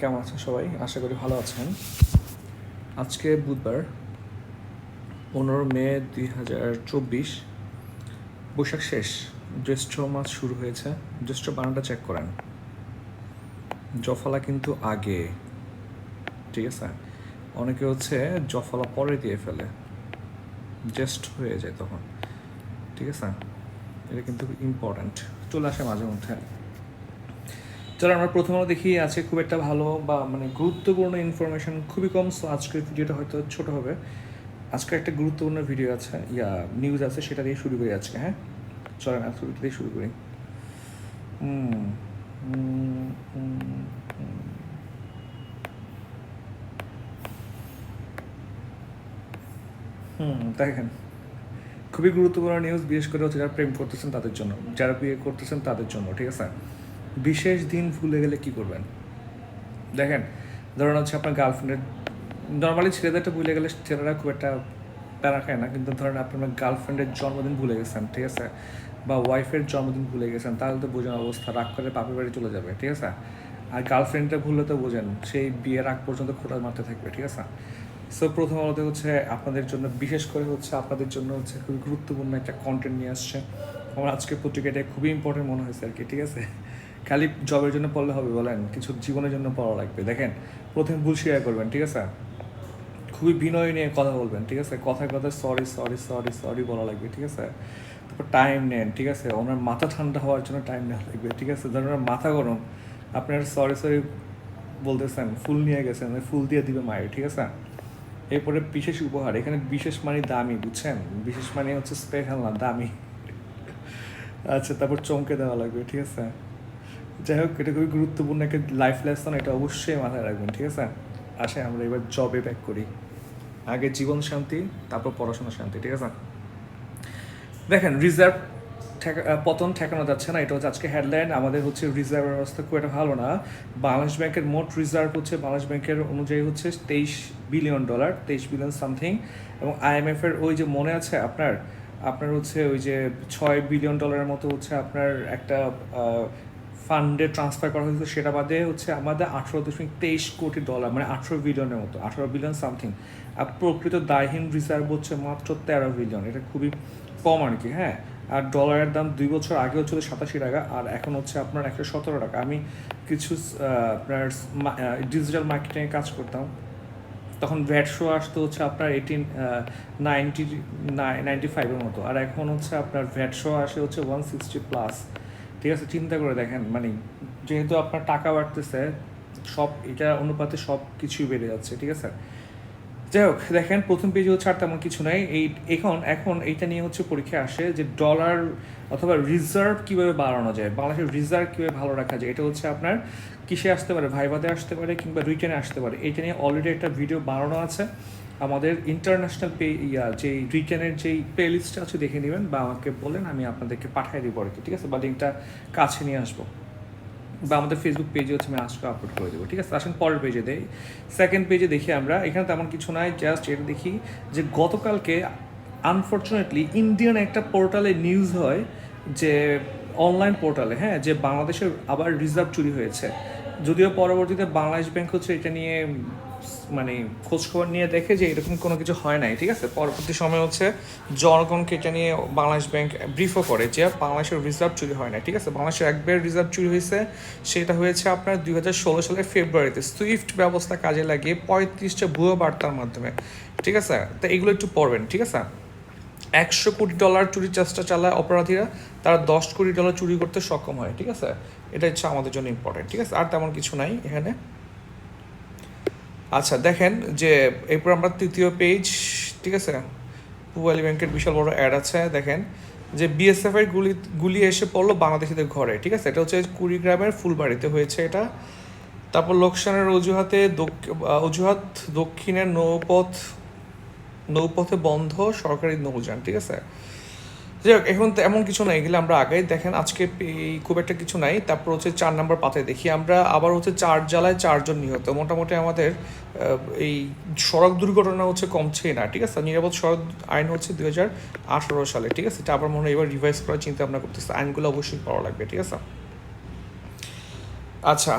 কেমন আছেন সবাই? আশা করি ভালো আছেন। আজকে বুধবার, পনেরো মে দুই হাজার চব্বিশ, বৈশাখ শেষ। জ্যৈষ্ঠ মাস শুরু হয়েছে। জ্যৈষ্ঠ বানানটা চেক করেন। জফলা কিন্তু আগে। ঠিক আছে? অনেকে হচ্ছে জফলা পরে দিয়ে ফেলে। জ্যেষ্ঠ হয়ে যায় তখন। ঠিক আছে? এটা কিন্তু ইম্পর্ট্যান্ট চলে আসে মাঝে মধ্যে। চলো আমরা প্রথমে দেখি আজকে খুব একটা ভালো বা মানে গুরুত্বপূর্ণ ইনফরমেশন খুবই কম সো আজকের ভিডিওটা হয়তো ছোট হবে। আজকে একটা গুরুত্বপূর্ণ ভিডিও আছে, ইয়া নিউজ আছে, সেটা দিয়ে শুরু করি আজকে হ্যাঁ? চলেন আজকে দিয়ে শুরু করি। হুম। হুম দেখেন, খুবই গুরুত্বপূর্ণ নিউজ বিশেষ করে হচ্ছে যারা প্রেম করতেছেন তাদের জন্য, যারা বিয়ে করতেছেন তাদের জন্য, ঠিক আছে? বিশেষ দিন ভুলে গেলে কি করবেন? দেখেন, ধরুন হচ্ছে আপনার গার্লফ্রেন্ডের নর্মালি ছেলেদেরটা ভুলে গেলে ছেলেরা খুব একটা প্যারা খায় না, কিন্তু ধরেন আপনার গার্লফ্রেন্ডের জন্মদিন ভুলে গেছেন, ঠিক আছে? বা ওয়াইফের জন্মদিন ভুলে গেছেন, তাহলে তো বোঝেন অবস্থা, রাগ করে বাপের বাড়ি চলে যাবে, ঠিক আছে? আর গার্লফ্রেন্ডটা ভুললে তো বোঝেন, সেই বিয়ের আগ পর্যন্ত খোটা মারতে থাকবে, ঠিক আছে? সো প্রথমত হচ্ছে আপনাদের জন্য, বিশেষ করে হচ্ছে আপনাদের জন্য হচ্ছে খুবই গুরুত্বপূর্ণ একটা কন্টেন্ট নিয়ে আসছে। আমার আজকে পত্রিকাটা খুবই ইম্পর্টেন্ট মনে হয়েছে আর কি, ঠিক আছে? খালি জবের জন্য পড়লে হবে বলেন, কিছু জীবনের জন্য পড়া লাগবে। দেখেন, প্রথমে ভুল শেয়ার করবেন, ঠিক আছে? খুবই বিনয় নিয়ে কথা বলবেন, ঠিক আছে? কথায় কথায় সরি সরি সরি সরি বলা লাগবে, ঠিক আছে? তারপর টাইম নেন, ঠিক আছে? ওনার মাথা ঠান্ডা হওয়ার জন্য টাইম নেওয়া লাগবে, ঠিক আছে? ধরুন ওনার মাথা গরম, আপনার সরি সরি বলতেছেন, ফুল নিয়ে গেছেন ফুল দিয়ে দিবে মায়ের, ঠিক আছে? এরপরে বিশেষ উপহার, এখানে বিশেষ মানে দামি, বুঝছেন? বিশেষ মানে হচ্ছে স্পেশাল না, দামি। আচ্ছা তারপর চমকে দেওয়া লাগবে, ঠিক আছে? যাই হোক, এটা খুবই গুরুত্বপূর্ণ একটা লাইফ লেসন এটা অবশ্যই মাথায় রাখবেন, ঠিক আছে? আসে আমরা এবার জবে ব্যাক করি। আগে জীবন শান্তি, তারপর পড়াশোনা শান্তি, ঠিক আছে? দেখেন রিজার্ভ পতন ঠেকানো যাচ্ছে না, এটা হচ্ছে আজকে হেডলাইন আমাদের হচ্ছে রিজার্ভের অবস্থা খুব একটা ভালো না। বাংলাদেশ ব্যাংকের মোট রিজার্ভ হচ্ছে, বাংলাদেশ ব্যাংকের অনুযায়ী হচ্ছে তেইশ বিলিয়ন ডলার তেইশ বিলিয়ন সামথিং এবং আইএমএফ এর ওই যে মনে আছে আপনার? আপনার হচ্ছে ওই যে ছয় বিলিয়ন ডলারের মতো হচ্ছে আপনার একটা ফান্ডে ট্রান্সফার করা হয়েছে, সেটা বাদে হচ্ছে আমাদের আঠেরো দশমিক তেইশ কোটি ডলার মানে আঠেরো বিলিয়নের মতো, আঠেরো বিলিয়ন সামথিং আর প্রকৃত দায়হীন রিজার্ভ হচ্ছে মাত্র তেরো বিলিয়ন, এটা খুবই কম আর কি হ্যাঁ? আর ডলারের দাম দুই বছর আগে হচ্ছিল সাতাশি টাকা, আর এখন হচ্ছে আপনার একশো সতেরো টাকা। আমি কিছু আপনার ডিজিটাল মার্কেটিংয়ে কাজ করতাম, তখন ভ্যাট শো আসতো হচ্ছে আপনার এইটিন নাইনটি নাইনটি ফাইভের মতো, আর এখন হচ্ছে আপনার ভ্যাট শো আসে হচ্ছে ওয়ান সিক্সটি প্লাস ঠিক আছে, চিন্তা করে দেখেন মানে যেহেতু আপনার টাকা বাড়তেছে, সব, এটা অনুপাতে সব কিছুই বেড়ে যাচ্ছে, ঠিক আছে? যাই হোক, দেখেন, প্রথম পেজে হচ্ছে আর তেমন কিছু নাই। এই, এখন এখন এইটা নিয়ে হচ্ছে পরীক্ষা আসে যে ডলার অথবা রিজার্ভ কীভাবে বাড়ানো যায়, বাংলাদেশের রিজার্ভ কীভাবে ভালো রাখা যায়, এটা হচ্ছে আপনার কিসে আসতে পারে ভাইবাদে আসতে পারে কিংবা রিটেনে আসতে পারে। এটা নিয়ে অলরেডি একটা ভিডিও বানানো আছে। আমাদের ইন্টারন্যাশনাল পে ইয়া যে রিটেনের যেই প্লে লিস্টটা আছে, দেখে নেবেন বা আমাকে বলেন, আমি আপনাদেরকে পাঠিয়ে দিব আর কি, ঠিক আছে? বা লিঙ্কটা কাছে নিয়ে আসব। বা আমাদের ফেসবুক পেজে হচ্ছে আমি আজকে আপলোড করে দেবো, ঠিক আছে? আসেন পরের পেজে দেই। সেকেন্ড পেজে দেখি আমরা, এখানে তেমন কিছু নাই জাস্ট এটা দেখি যে গতকালকে আনফর্চুনেটলি ইন্ডিয়ান একটা পোর্টালে নিউজ হয় যে অনলাইন পোর্টালে হ্যাঁ যে বাংলাদেশের আবার রিজার্ভ চুরি হয়েছে। যদিও পরবর্তীতে বাংলাদেশ ব্যাংক হচ্ছে এটা নিয়ে মানে খোঁজখবর নিয়ে দেখে যে এরকম কোনো কিছু হয় নাই, ঠিক আছে? পরবর্তী সময় হচ্ছে জনগণকে এটা নিয়ে বাংলাদেশ ব্যাংক ব্রিফও করে যে বাংলাদেশের রিজার্ভ চুরি হয় না ঠিক আছে? বাংলাদেশের একবার রিজার্ভ চুরি হয়েছে, সেটা হয়েছে আপনার দুই হাজার ষোলো সালের ফেব্রুয়ারিতে সুইফট ব্যবস্থা কাজে লাগিয়ে পঁয়ত্রিশটা ভুয়ো বার্তার মাধ্যমে, ঠিক আছে? তো এগুলো একটু পড়বেন, ঠিক আছে? একশো কোটি ডলার চুরির চেষ্টা চালায় অপরাধীরা, তারা দশ কোটি ডলার চুরি করতে সক্ষম হয়, ঠিক আছে? এটা হচ্ছে আমাদের জন্য ইম্পর্টেন্ট ঠিক আছে? আর তেমন কিছু নাই এখানে। আচ্ছা দেখেন যে এরপর আমরা তৃতীয় পেজ ঠিক আছে? পুয়ালি ব্যাংকের বিশাল বড় অ্যাড আছে, দেখেন। যে বিএসএফ এর গুলি গুলি এসে পড়ল বাংলাদেশিদের ঘরে, ঠিক আছে? এটা হচ্ছে কুড়িগ্রামের ফুলবাড়িতে হয়েছে এটা। তারপর লোকসানের অজুহাতে অজুহাত দক্ষিণের নৌপথ, নৌপথে বন্ধ, সরকারি নৌযান, ঠিক আছে? যাই হোক, এখন এমন কিছু নাই, এগুলো আমরা আগেই দেখেন, আজকে খুব একটা কিছু নাই, তারপর হচ্ছে চার নাম্বার পাতায় দেখি, আমরা আবার হচ্ছে চার জ্বালায় চারজন নিহত, মোটামুটি আমাদের এই সড়ক দুর্ঘটনা হচ্ছে কমছেই না, ঠিক আছে? নিরাপদ সড়ক আইন হচ্ছে দুই হাজার আঠারো সালে, ঠিক আছে? এটা আবার মনে হয় এবার রিভাইজ করার চিন্তা ভাবনা করতেছে, আইনগুলো অবশ্যই পড়া লাগবে, ঠিক আছে? আচ্ছা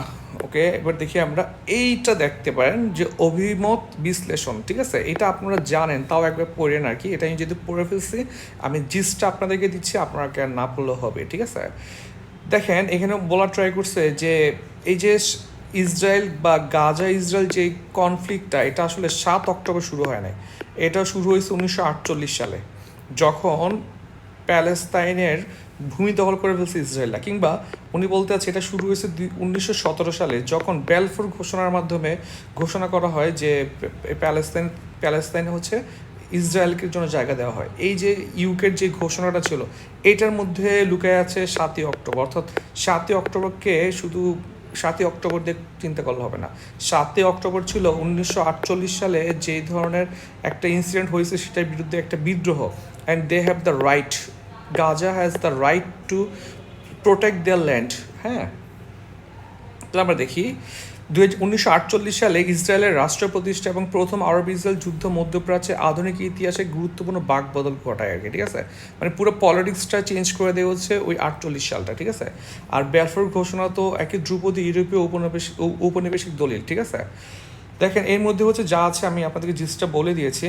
ওকে, এবার দেখি আমরা এইটা দেখতে পারেন যে অভিমত বিশ্লেষণ, ঠিক আছে? এটা আপনারা জানেন, তাও একবার পড়েন আর কি। এটা আমি যেহেতু পড়ে ফেলছি, আমি জিসটা আপনাদেরকে দিচ্ছি, আপনাকে আর না পড়লেও হবে, ঠিক আছে? দেখেন, এখানে বলা ট্রাই করছে যে এই যে ইসরায়েল বা গাজা ইসরায়েল যে কনফ্লিক্টটা এটা আসলে সাত অক্টোবর শুরু হয় নাই। এটা শুরু হয়েছে উনিশশো আটচল্লিশ সালে, যখন প্যালেস্তাইনের ভূমি দখল করে ফেলছে ইসরায়েলরা। কিংবা উনি বলতে আছে এটা শুরু হয়েছে উনিশশো সতেরো সালে যখন বেলফোর ঘোষণার মাধ্যমে ঘোষণা করা হয় যে প্যালেস্তাইন প্যালেস্তাইন হচ্ছে ইসরায়েলকে জন্য জায়গা দেওয়া হয়। এই যে ইউকের যে ঘোষণাটা ছিল, এটার মধ্যে লুকায় আছে সাতই অক্টোবর। অর্থাৎ সাতই অক্টোবরকে শুধু সাতই অক্টোবর দিয়ে চিন্তা করলে হবে না। সাতই অক্টোবর ছিল উনিশশো আটচল্লিশ সালে যে ধরনের একটা ইনসিডেন্ট হয়েছে, সেটার বিরুদ্ধে একটা বিদ্রোহ। And they have the right Gaza has the right to protect their land হ্যাঁ? তাহলে আমরা দেখি, দুই উনিশশো আটচল্লিশ সালে ইসরায়েলের রাষ্ট্র প্রতিষ্ঠা এবং প্রথম আরব ইসরায়েল যুদ্ধ মধ্যপ্রাচ্যে আধুনিক ইতিহাসে গুরুত্বপূর্ণ বাক বদল ঘটায় আর কি ঠিক আছে? মানে পুরো পলিটিক্সটা চেঞ্জ করে দেওয়া হচ্ছে ওই আটচল্লিশ সালটা, ঠিক আছে? আর ব্যালফোর ঘোষণা তো একই ধ্রুপদী ইউরোপীয় উপনিবেশ উপনিবেশিক দলিল, ঠিক আছে? দেখেন, এর মধ্যে হচ্ছে যা আছে, আমি আপনাদেরকে জিনিসটা বলে দিয়েছি।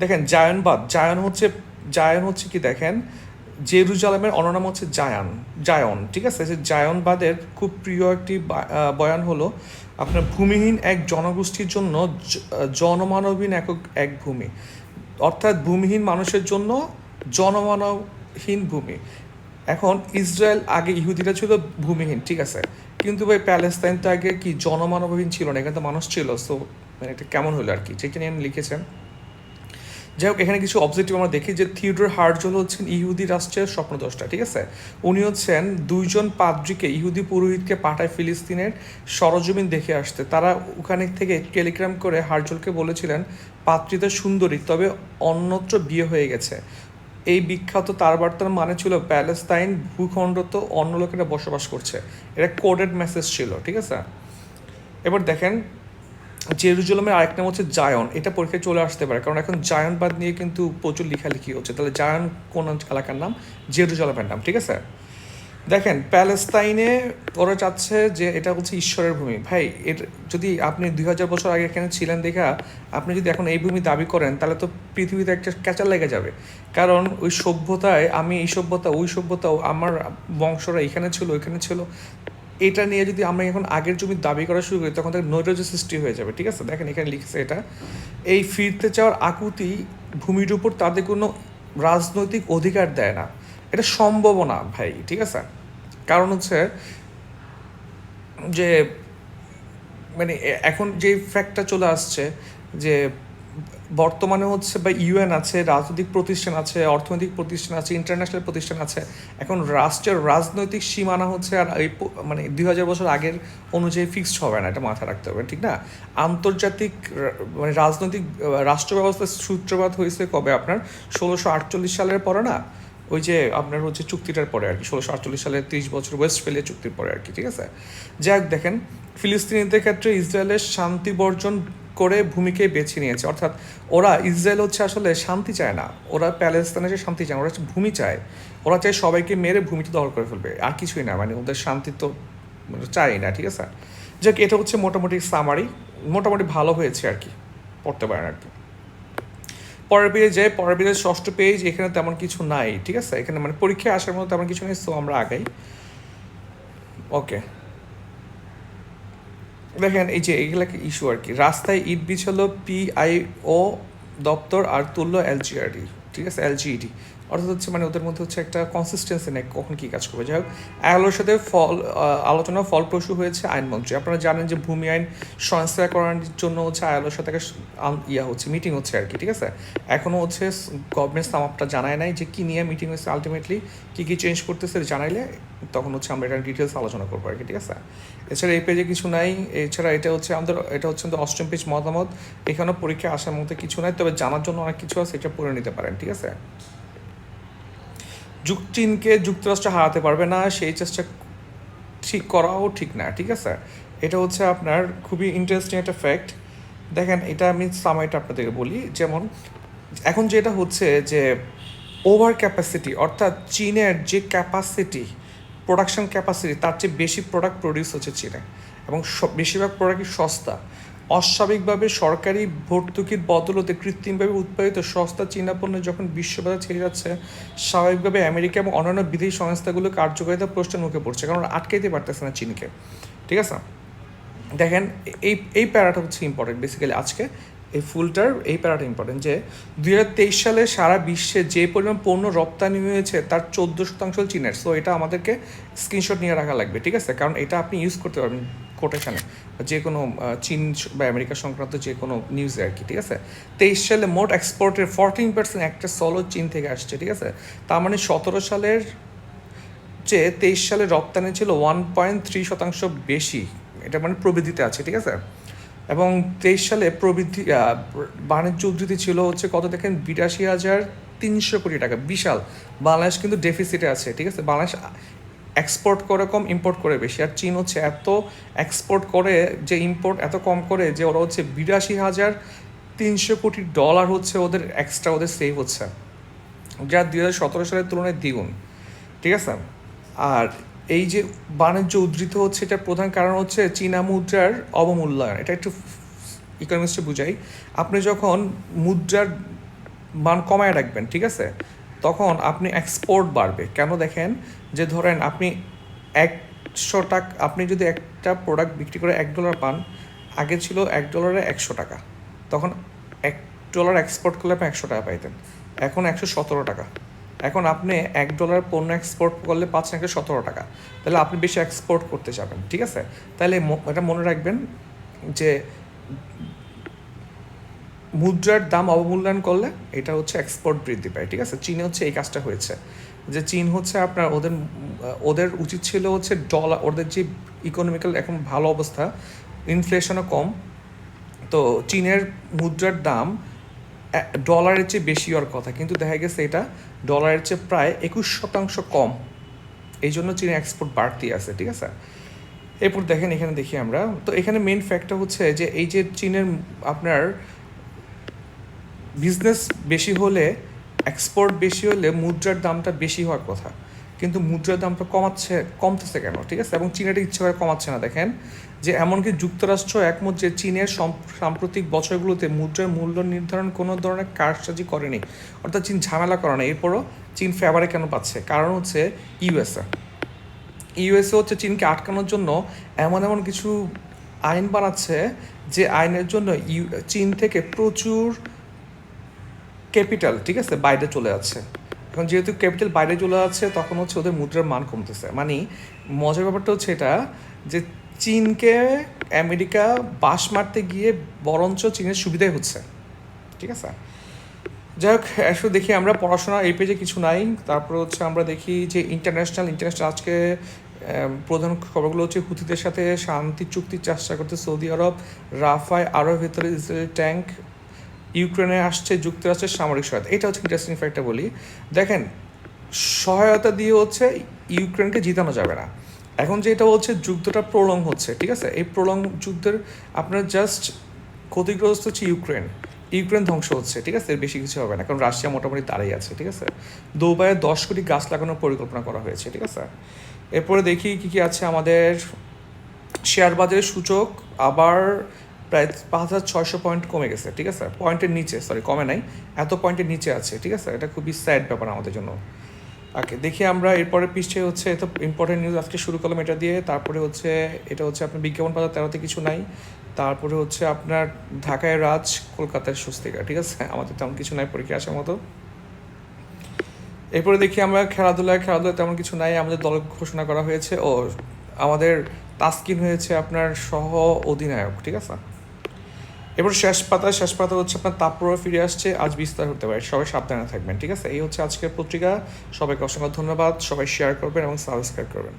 দেখেন, জায়নবাদ জায়ন হচ্ছে জায়ন হচ্ছে কি দেখেন? জেরুজালেমের অননাম হচ্ছে জায়ান, জায়ন, ঠিক আছে? যে জায়নবাদের খুব প্রিয় একটি বয়ান হলো, আপনার ভূমিহীন এক জনগোষ্ঠীর জন্য জনমানবহীন একক এক ভূমি। অর্থাৎ ভূমিহীন মানুষের জন্য জনমানবহীন ভূমি। এখন ইসরায়েল আগে ইহুদিরা ছিল ভূমিহীন, ঠিক আছে? কিন্তু ভাই প্যালেস্তাইনটা আগে কি জনমানবহীন ছিল না? এখানে তো মানুষ ছিল সো মানে এটা কেমন হলো আর কি? যেটা নিয়ে লিখেছেন? যাই হোক, এখানে কিছু অবজেক্টিভ আমরা দেখি যে থিওডর হার্জল হচ্ছেন ইহুদি রাষ্ট্রের স্বপ্নদ্রষ্টা, ঠিক আছে? উনি হচ্ছেন দুইজন পাদ্রিকে, ইহুদি পুরোহিতকে পাঠায় ফিলিস্তিনের সরজমিন দেখে আসতে। তারা ওখানে থেকে টেলিগ্রাম করে হার্জলকে বলেছিলেন, পাত্রীটা সুন্দরী, তবে অন্যত্র বিয়ে হয়ে গেছে। এই বিখ্যাত তার বার্তার মানে ছিল, প্যালেস্তাইন ভূখণ্ড তো অন্য লোকেরা বসবাস করছে। এটা কোডেড মেসেজ ছিল, ঠিক আছে? এবার দেখেন জেরুজালেমের আরেক নাম হচ্ছে জায়ন। এটা পরীক্ষায় চলে আসতে পারে, কারণ এখন জায়নবাদ নিয়ে কিন্তু প্রচুর লেখালেখি হচ্ছে। তাহলে জায়ন কোন এলাকার নাম? জেরুজালেমের নাম, ঠিক আছে? দেখেন, প্যালেস্তাইনে ওরা চাচ্ছে যে এটা হচ্ছে ঈশ্বরের ভূমি। ভাই, এর যদি আপনি দুই হাজার বছর আগে এখানে ছিলেন দেখা, আপনি যদি এখন এই ভূমি দাবি করেন, তাহলে তো পৃথিবীতে একটা ক্যাচার লেগে যাবে। কারণ ওই সভ্যতায়, আমি এই সভ্যতা, ওই সভ্যতা আমার বংশরা এখানে ছিল, ওইখানে ছিল। এটা নিয়ে যদি আমরা এখন আগের জমি দাবি করা শুরু করি, তখন তার নৈরাজ্য সৃষ্টি হয়ে যাবে, ঠিক আছে? দেখেন এখানে লিখছে এটা। এই ফিরতে চাওয়ার আকুতি ভূমির উপর তাদের কোনো রাজনৈতিক অধিকার দেয় না। এটা সম্ভব না ভাই, ঠিক আছে? কারণ হচ্ছে যে মানে এখন যে ফ্যাক্টটা চলে আসছে যে বর্তমানে হচ্ছে বা ইউএন আছে, রাজনৈতিক প্রতিষ্ঠান আছে, অর্থনৈতিক প্রতিষ্ঠান আছে ইন্টারন্যাশনাল প্রতিষ্ঠান আছে। এখন রাষ্ট্রের রাজনৈতিক সীমানা হচ্ছে আর এই মানে দুই হাজার বছর আগের অনুযায়ী ফিক্সড হবে না, এটা মাথায় রাখতে হবে, ঠিক না? আন্তর্জাতিক মানে রাজনৈতিক রাষ্ট্র ব্যবস্থার সূত্রপাত হয়েছে কবে আপনার? ষোলোশো আটচল্লিশ সালের পরে না? ওই যে আপনার হচ্ছে চুক্তিটার পরে আর কি, ষোলোশো আটচল্লিশ সালের তিরিশ বছর ওয়েস্টফেলিয়া চুক্তির পরে আর কি, ঠিক আছে? যাই দেখেন, ফিলিস্তিনিদের ক্ষেত্রে ইসরায়েলের শান্তি বর্জন করে ভূমিকে বেছে নিয়েছে। অর্থাৎ ওরা ইসরায়েল হচ্ছে আসলে শান্তি চায় না। ওরা প্যালেস্তানে যে শান্তি চায় ওরা ভূমি চায়। ওরা চায় সবাইকে মেরে ভূমিতে দখল করে ফেলবে। আর কিছুই না মানে ওদের শান্তি তো মানে চাই না, ঠিক আছে? যাক, এটা হচ্ছে মোটামুটি সামারি মোটামুটি ভালো হয়েছে আর কি, পড়তে পারেন আর কি। পরের পেজে পরের পেজের ষষ্ঠ পেজ এখানে তেমন কিছু নাই, ঠিক আছে? এখানে মানে পরীক্ষায় আসার মতো তেমন কিছু নেই সো আমরা আগাই ওকে দেখেন এই যে এগুলা ইস্যু আর কি? রাস্তায় ইট বিছালো পিআইও দপ্তর আর তুললো এলজিআরডি ঠিক আছে? এলজিইডি অর্থাৎ হচ্ছে মানে ওদের মধ্যে হচ্ছে একটা কনসিস্টেন্সি নেই কখন কী কাজ করবে। যাই হোক আলোর সাথে ফল আলোচনা ফলপ্রসূ হয়েছে আইনমন্ত্রী। আপনারা জানেন যে ভূমি আইন সংস্কার করার জন্য হচ্ছে আলোর সাথে ইয়া হচ্ছে মিটিং হচ্ছে আর কি, ঠিক আছে? এখনও হচ্ছে গভর্নমেন্ট সামাপটা জানায় নাই যে কী নিয়ে মিটিং হয়েছে। আলটিমেটলি কী কী চেঞ্জ করতেছে জানাইলে তখন হচ্ছে আমরা এটা ডিটেলস আলোচনা করব আর কি, ঠিক আছে? এছাড়া এই পেজে কিছু নাই। এছাড়া এটা হচ্ছে আমাদের, এটা হচ্ছে আমাদের অষ্টম পেজ মতামত। এখানেও পরীক্ষায় আসার মধ্যে কিছু নাই, তবে জানার জন্য অনেক কিছু আছে, এটা পড়ে নিতে পারেন, ঠিক আছে? যুক চীনকে যুক্তরাষ্ট্র হারাতে পারবে না, সেই চেষ্টা ঠিক করাও ঠিক না, ঠিক আছে? এটা হচ্ছে আপনার খুবই ইন্টারেস্টিং একটা ফ্যাক্ট দেখেন, এটা আমি সামাইটা আপনাদেরকে বলি, যেমন এখন যেটা হচ্ছে যে ওভার ক্যাপাসিটি অর্থাৎ চীনের যে ক্যাপাসিটি প্রোডাকশন ক্যাপাসিটি তার চেয়ে বেশি প্রোডাক্ট প্রডিউস হচ্ছে চীনে এবং বেশিরভাগ প্রোডাক্টই সস্তা। অস্বাভাবিকভাবে সরকারি ভর্তুকির বদলতে কৃত্রিমভাবে উৎপাদিত সস্তা চীনা পণ্য যখন বিশ্ববাজার ছেড়ে যাচ্ছে, স্বাভাবিকভাবে আমেরিকা এবং অন্যান্য বিদেশি সংস্থাগুলো কার্যকারিতা প্রশ্নের মুখে পড়ছে, কারণ আটকাইতে পারতেছে না চীনকে। ঠিক আছে? দেখেন, এই এই প্যারাটা হচ্ছে ইম্পর্টেন্ট বেসিক্যালি আজকে এই ফুলটার, এই প্যারাটা ইম্পর্টেন্ট যে দুই তেইশ সালে সারা বিশ্বে যে পরিমাণ পণ্য রপ্তানি হয়েছে, তার চোদ্দ শতাংশ চীনের। সো এটা আমাদেরকে স্ক্রিনশট নিয়ে রাখা লাগবে, ঠিক আছে? কারণ এটা আপনি ইউজ করতে পারবেন। কোটেশনে যে কোনো চীন বা আমেরিকা সংক্রান্ত যে কোনো নিউজে আর কি, ঠিক আছে? তেইশ সালে মোট এক্সপোর্টের ফোরটিন পার্সেন্ট একটা সলো চীন থেকে আসছে, ঠিক আছে? তার মানে সতেরো সালের যে তেইশ সালে রপ্তানি ছিল ওয়ান পয়েন্ট থ্রি শতাংশ বেশি, এটা মানে প্রবৃদ্ধিতে আছে, ঠিক আছে? এবং তেইশ সালে প্রবৃদ্ধি বাণিজ্য উদ্ধৃতি ছিল হচ্ছে কত দেখেন? বিরাশি হাজার তিনশো কোটি টাকা, বিশাল। বাংলাদেশ কিন্তু ডেফিসিটে আছে, ঠিক আছে? বাংলাদেশ এক্সপোর্ট করে কম ইম্পোর্ট করে বেশি। আর চীন হচ্ছে এত এক্সপোর্ট করে যে ইম্পোর্ট এত কম করে যে ওরা হচ্ছে বিরাশি হাজার তিনশো কোটি ডলার হচ্ছে ওদের এক্সট্রা ওদের সেভ হচ্ছে। যা দুই হাজার সতেরো সালের তুলনায় দ্বিগুণ। ঠিক আছে? আর এই যে বাণিজ্য উদ্ধৃত হচ্ছে, এটার প্রধান কারণ হচ্ছে চীনা মুদ্রার অবমূল্যায়ন। এটা একটু ইকোনমিক্সে বুঝাই। আপনি যখন মুদ্রার মান কমায় রাখবেন, ঠিক আছে? তখন আপনি এক্সপোর্ট বাড়বে। কেন দেখেন? যে ধরেন আপনি একশো টাকা, আপনি যদি একটা প্রোডাক্ট বিক্রি করে এক ডলার পান, আগে ছিল এক ডলারে একশো টাকা। তখন এক ডলার এক্সপোর্ট করলে আপনি একশো টাকা পাইতেন। এখন একশো সতেরো টাকা। এখন আপনি এক ডলার পণ্য এক্সপোর্ট করলে পাচ্ছেন একশো সতেরো টাকা। তাহলে আপনি বেশি এক্সপোর্ট করতে যাবেন, ঠিক আছে? তাহলে এটা মনে রাখবেন যে মুদ্রার দাম অবমূল্যায়ন করলে এটা হচ্ছে এক্সপোর্ট বৃদ্ধি পায়, ঠিক আছে? চীনে হচ্ছে এই কাজটা হয়েছে। যে চীন হচ্ছে আপনার ওদের ওদের উচিত ছিল হচ্ছে ডলার ওদের যে ইকোনমিক্যাল এখন ভালো অবস্থা ইনফ্লেশনও কম, তো চীনের মুদ্রার দাম ডলারের চেয়ে বেশি হওয়ার কথা। কিন্তু দেখা গেছে এটা ডলারের চেয়ে প্রায় একুশ শতাংশ কম। এই জন্য চীনের এক্সপোর্ট বাড়তি আছে, ঠিক আছে? এরপর দেখেন, এখানে দেখি আমরা। তো এখানে মেন ফ্যাক্টর হচ্ছে যে এই যে চীনের আপনার বিজনেস বেশি হলে এক্সপোর্ট বেশি হলে মুদ্রার দামটা বেশি হওয়ার কথা। কিন্তু মুদ্রার দামটা কমাচ্ছে, কমতেছে কেন? ঠিক আছে? এবং চীন এটা ইচ্ছে করে কমাচ্ছে না। দেখেন যে এমনকি যুক্তরাষ্ট্র একমত যে চীনের সাম্প্রতিক বছরগুলোতে মুদ্রার মূল্য নির্ধারণ কোনো ধরনের কারসাজি করেনি। অর্থাৎ চীন ঝামেলা করে না। এরপরও চীন ফেভারে কেন পাচ্ছে? কারণ হচ্ছে ইউএসএ। ইউএসএ হচ্ছে চীনকে আটকানোর জন্য এমন এমন কিছু আইন বানাচ্ছে যে আইনের জন্য চীন থেকে প্রচুর ক্যাপিটাল ঠিক আছে, বাইরে চলে যাচ্ছে। এখন যেহেতু ক্যাপিটাল বাইরে চলে যাচ্ছে, তখন হচ্ছে ওদের মুদ্রার মান কমতেছে। মানে মজার ব্যাপারটা হচ্ছে এটা যে চীনকে আমেরিকা বাস মারতে গিয়ে বরঞ্চ চীনের সুবিধাই হচ্ছে, ঠিক আছে? যাই হোক, আসলে দেখি আমরা পড়াশোনা এই পেজে কিছু নাই। তারপর হচ্ছে আমরা দেখি যে ইন্টারন্যাশনাল ইন্টারন্যাশনাল আজকে প্রধান খবরগুলো হচ্ছে হুতিদের সাথে শান্তি চুক্তির চেষ্টা করতে সৌদি আরব। রাফায় আরও ভেতরে ইসরায়েলি ট্যাঙ্ক ইউক্রেনে আসছে যুক্তরাষ্ট্রের সামরিক সহায়তা। এটা হচ্ছে ইন্টারেস্টিং ফ্যাক্টটা বলি। দেখেন, সহায়তা দিয়ে হচ্ছে ইউক্রেনকে জিতানো যাবে না। এখন যেটা হচ্ছে যুদ্ধটা প্রলং হচ্ছে, ঠিক আছে? এই প্রলং যুদ্ধের আপনার জাস্ট ক্ষতিগ্রস্ত হচ্ছে ইউক্রেন। ইউক্রেন ধ্বংস হচ্ছে, ঠিক আছে? বেশি কিছু হবে না, কারণ রাশিয়া মোটামুটি দাঁড়িয়ে আছে, ঠিক আছে? দুবাইয়ে দশ কোটি গাছ লাগানোর পরিকল্পনা করা হয়েছে, ঠিক আছে? এরপরে দেখি কি কি আছে আমাদের। শেয়ার বাজারের সূচক, আবার প্রায় পাঁচ হাজার ছয়শো পয়েন্ট কমে গেছে, ঠিক আছে? পয়েন্টের নিচে সরি কমে নাই। এত পয়েন্টের নিচে আছে, ঠিক আছে? এটা খুবই স্যাড ব্যাপার আমাদের জন্য। ওকে, দেখি আমরা এরপরে পৃষ্ঠে হচ্ছে, এত ইম্পর্টেন্ট নিউজ আজকে শুরু করলাম এটা দিয়ে। তারপরে হচ্ছে, এটা হচ্ছে আপনার বিজ্ঞাপন বাজার তেরোতে কিছু নাই। তারপরে হচ্ছে আপনার ঢাকায় রাজ কলকাতায় স্বস্তিকা, ঠিক আছে? আমাদের তেমন কিছু নাই পরীক্ষা আসার মতো। এরপরে দেখি আমরা খেলাধুলায় খেলাধুলায় তেমন কিছু নাই। আমাদের দল ঘোষণা করা হয়েছে। ও, আমাদের তাস্কিন হয়েছে আপনার সহ অধিনায়ক ঠিক আছে? এবার শেষ পাতা শেষ পাতা হচ্ছে আপনার তাপপ্রবাহ ফিরে আসছে। আজ বিস্তার হতে পারে। সবাই সাবধানে থাকবেন, ঠিক আছে? এই হচ্ছে আজকের পত্রিকা। সবাইকে অসংখ্য ধন্যবাদ। সবাই শেয়ার করবেন এবং সাবস্ক্রাইব করবেন।